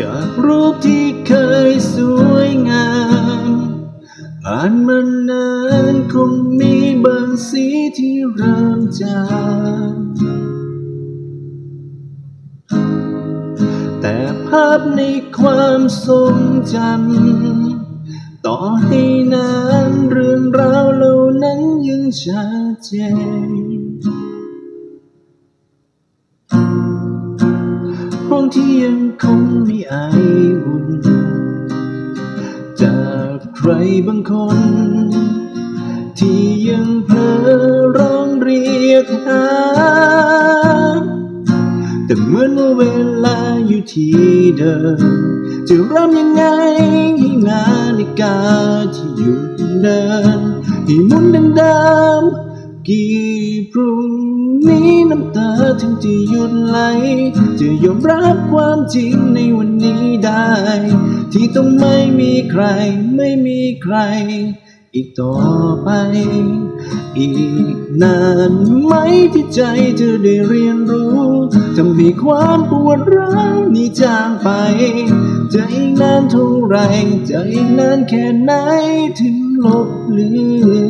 จากรูปที่เคยสวยงามผ่านมานานคงมีบางสีที่เริ่มจางแต่ภาพในความทรงจำต่อให้นานเรื่องราวเหล่านั้นยังชัดเจน ที่ยังคงมีไออุ่น จากใครบางคน ที่ยังเพ้อร้องเรียกหา แต่เหมือนว่าเวลาอยู่ที่เดิม จะเริ่มยังไงให้นาฬิกาที่หยุดเดิน ให้หมุนดังเดิมกี่พรุ่ง นี้น้ำตาถึงจะหยุดไหล จะยอมรับความจริงในวันนี้ได้ ที่ต้องไม่มีใครไม่มีใคร อีกต่อไป อีกนานไหมที่ใจเธอได้เรียนรู้ทำให้ความปวดร้าวนี้จางไป จะอีกนานเท่าไรจะอีกนานแค่ไหนถึงลบเลือน